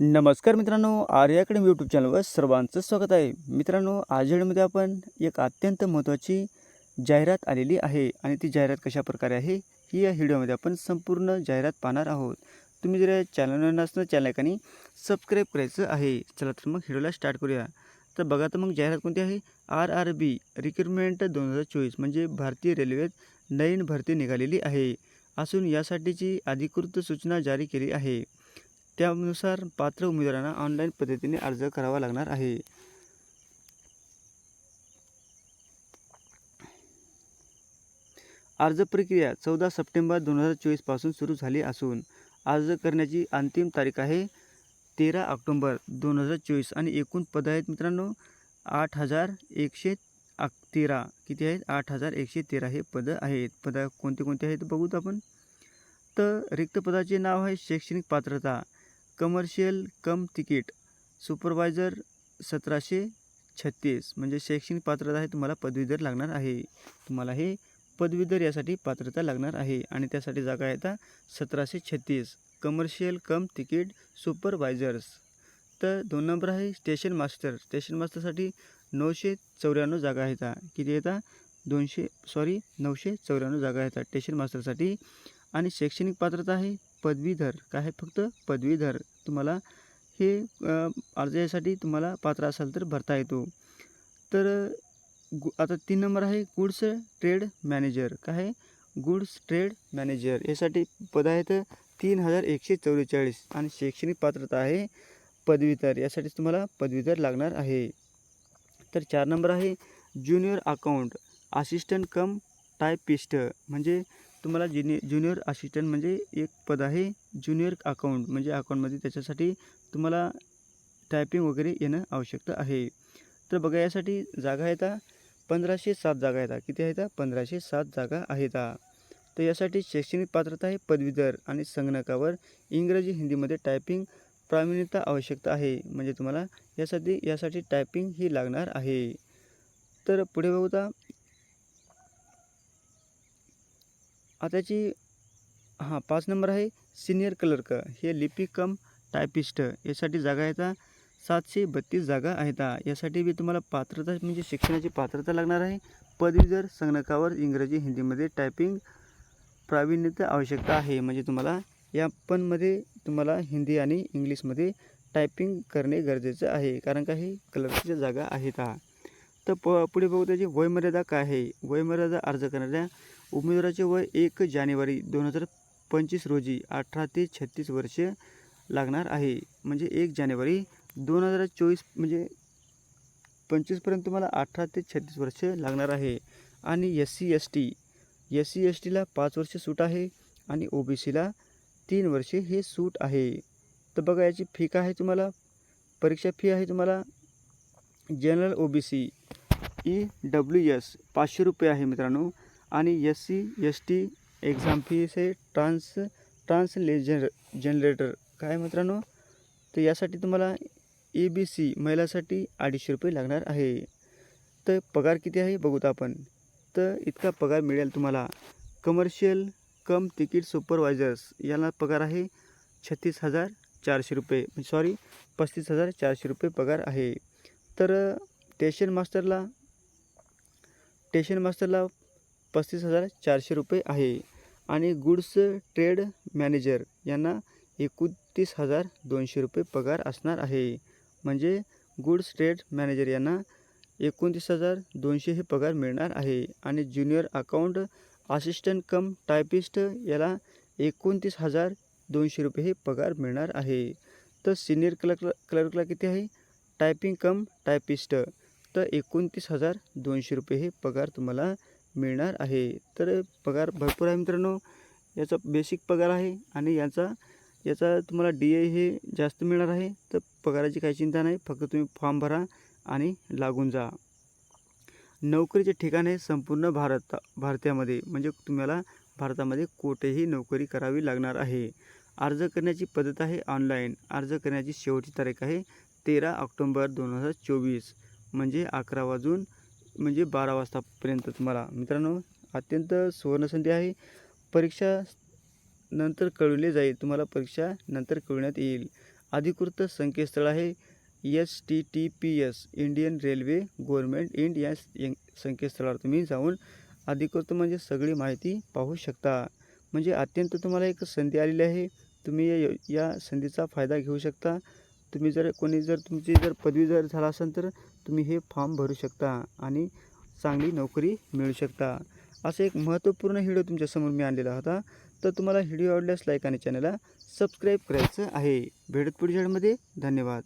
नमस्कार मित्रांनो आर्याकडे academy YouTube चॅनलवर सर्वांचं स्वागत आहे. मित्रांनो आज व्हिडिओमध्ये आपण एक अत्यंत महत्त्वाची जाहिरात आलेली आहे आणि ती जाहिरात कशा प्रकारे आहे ही या व्हिडिओमध्ये आपण संपूर्ण जाहिरात पाहणार आहोत. तुम्ही जर या चॅनलवर नसणं चॅनल सबस्क्राईब करायचं आहे. चला तर मग व्हिडिओला स्टार्ट करूया. तर बघा तर मग जाहिरात कोणती आहे? आर आर बी रिक्रुटमेंट दोन हजार चोवीस म्हणजे भारतीय रेल्वेत नवीन भरती निघालेली आहे. असून यासाठीची अधिकृत सूचना जारी केली आहे. त्यानुसार पात्र उमेदवारांना ऑनलाईन पद्धतीने अर्ज करावा लागणार आहे. अर्ज प्रक्रिया चौदा सप्टेंबर दोन हजार चोवीसपासून सुरू झाली असून अर्ज करण्याची अंतिम तारीख आहे तेरा ऑक्टोंबर दोन हजार चोवीस आणि एकूण पद आहेत मित्रांनो आठ हजार एकशे अक तेरा. किती आहेत? आठ हजार एकशे तेरा हे पदं आहेत. पद कोणते कोणते आहेत बघूत आपण. तर रिक्त पदाचे नाव आहे शैक्षणिक पात्रता. कमर्शियल कम तिकीट सुपरवायझर सतराशे छत्तीस म्हणजे शैक्षणिक पात्रता आहे तुम्हाला पदवीधर लागणार आहे. तुम्हाला हे पदवीधर यासाठी पात्रता लागणार आहे आणि त्यासाठी जागा येतात सतराशे छत्तीस. Commercial cum ticket supervisors. तर दोन नंबर आहे स्टेशन मास्टर. स्टेशन मास्टरसाठी नऊशे चौऱ्याण्णव जागा आहेत किती येतात दोनशे सॉरी नऊशे चौऱ्याण्णव जागा आहेत स्टेशन मास्टरसाठी. आणि शैक्षणिक पात्रता आहे पदवीधर काय फक्त पदवीधर तुम्हाला हे अर्जासाठी अर्ज यासाठी तुम्हाला पात्र असाल तर भरता येतो. तर गु आता तीन नंबर आहे गुड्स ट्रेड मॅनेजर. काय आहे गुड्स ट्रेड मॅनेजर. यासाठी पद आहेत तीन हजार एकशे चौवेचाळीस आणि शैक्षणिक पात्रता आहे पदवीधर. यासाठी तुम्हाला पदवीधर लागणार आहे. तर चार नंबर आहे junior account. Assistant cum typist. म्हणजे तुम्हाला ज्युनि ज्युनियर असिस्टंट म्हणजे एक पद आहे ज्युनियर अकाउंट म्हणजे अकाउंटमध्ये त्याच्यासाठी तुम्हाला टायपिंग वगैरे येणं आवश्यक आहे. तर बघा यासाठी जागा आहेत पंधराशे सात जागा आहेत किती आहेत पंधराशे सात जागा आहेत तर यासाठी शैक्षणिक पात्रता आहे पदवीधर आणि संगणकावर. इंग्रजी हिंदीमध्ये टायपिंग प्रावीण्यता आवश्यकता आहे. म्हणजे तुम्हाला यासाठी यासाठी टायपिंग ही लागणार आहे. तर पुढे बघूता आताची हां पाच नंबर आहे सिनियर क्लर्क हे लिपी कम टायपिस्ट यासाठी जागा आहेत सातशे बत्तीस जागा आहेत. यासाठी बी तुम्हाला पात्रता म्हणजे शिक्षणाची पात्रता लागणार आहे. पदवीधर संगणकावर इंग्रजी हिंदीमध्ये टायपिंग प्रावीण्यता आवश्यकता आहे. म्हणजे तुम्हाला या पणमध्ये तुम्हाला हिंदी आणि इंग्लिशमध्ये टायपिंग करणे गरजेचं आहे. कारण का हे क्लर्कच्या जागा आहेत. तर प पुढे बघू त्याची वयमर्यादा काय आहे. वयमर्यादा अर्ज करणाऱ्या उमेदवाराचे वय एक जानेवारी दोन हजार पंचवीस रोजी अठरा ते छत्तीस वर्षे लागणार आहे. म्हणजे एक जानेवारी दोन हजार चोवीस म्हणजे पंचवीसपर्यंत तुम्हाला अठरा ते छत्तीस वर्ष लागणार आहे. आणि S C S T S C S टीला पाच वर्ष सूट आहे आणि ओ बी सीला तीन वर्षे हे सूट आहे. तर बघा याची फी काय आहे तुम्हाला? परीक्षा फी आहे तुम्हाला general O B C E W S पाचशे रुपये आहे मित्रांनो. आणि S C S T exam fees आहे ट्रान्स ट्रान्सलेजर जनरेटर काय मित्रांनो? तर यासाठी तुम्हाला ए बी सी महिलासाठी अडीचशे रुपये लागणार आहे. तर पगार किती आहे? बघूत आपण. तर इतका पगार मिळेल तुम्हाला. कमर्शियल कम तिकीट सुपरवायझर्स याला पगार आहे छत्तीस हजार चारशे रुपये. सॉरी पस्तीस हजार चारशे रुपये पगार आहे. तर स्टेशन मास्टरला स्टेशन मास्टरला पस्तीस हजार चारशे रुपये आहे. आणि गुड्स ट्रेड मॅनेजर यांना एकोणतीस हजार दोनशे रुपये पगार असणार आहे. म्हणजे गुड्स ट्रेड मॅनेजर यांना एकोणतीस हजार दोनशे हे पगार मिळणार आहे. आणि junior account assistant cum typist याला एकोणतीस हजार दोनशे रुपये हे पगार मिळणार आहे. तर सिनियर क्लर्क क्लर्कला किती आहे? Typing cum typist. तर एकोणतीस हजार दोनशे रुपये हे पगार तुम्हाला मिळणार आहे. तर पगार भरपूर आहे मित्रांनो. याचा बेसिक पगार आहे आणि याचा याचा तुम्हाला डी ए हे जास्त मिळणार आहे. तर पगाराची काही चिंता नाही. फक्त तुम्ही फॉर्म भरा आणि लागून जा. नोकरीचे ठिकाण आहे संपूर्ण भारत भारतामध्ये. म्हणजे तुम्हाला भारतामध्ये कुठेही नोकरी करावी लागणार आहे. अर्ज करण्याची पद्धत आहे ऑनलाईन अर्ज करण्याची शेवटची तारीख आहे तेरा ऑक्टोंबर दोन हजार चोवीस म्हणजे अकरा वाजून म्हणजे बारा वाजतापर्यंत तुम्हाला. मित्रांनो अत्यंत सुवर्णसंधी आहे. परीक्षा नंतर कळवले जाईल. तुम्हाला परीक्षा नंतर कळवण्यात येईल. अधिकृत संकेतस्थळ आहे S T T P S Indian railway government Ind या संकेतस्थळावर. तुम्ही जाऊन अधिकृत म्हणजे सगळी माहिती पाहू शकता. म्हणजे अत्यंत तुम्हाला एक संधी आलेली आहे. तुम्ही या या संधीचा फायदा घेऊ शकता. तुम्ही जर कोणी जर तुमची जर पदवी जर झाला असेल तर तुम्ही हे फॉर्म भरू शकता आणि चांगली नोकरी मिळू शकता. असं एक महत्त्वपूर्ण व्हिडिओ तुमच्यासमोर मी आणलेला होता. तर तुम्हाला व्हिडिओ आवडल्यास लाईक आणि चॅनलला सबस्क्राईब करायचं आहे. भेटत पुढच्या धन्यवाद.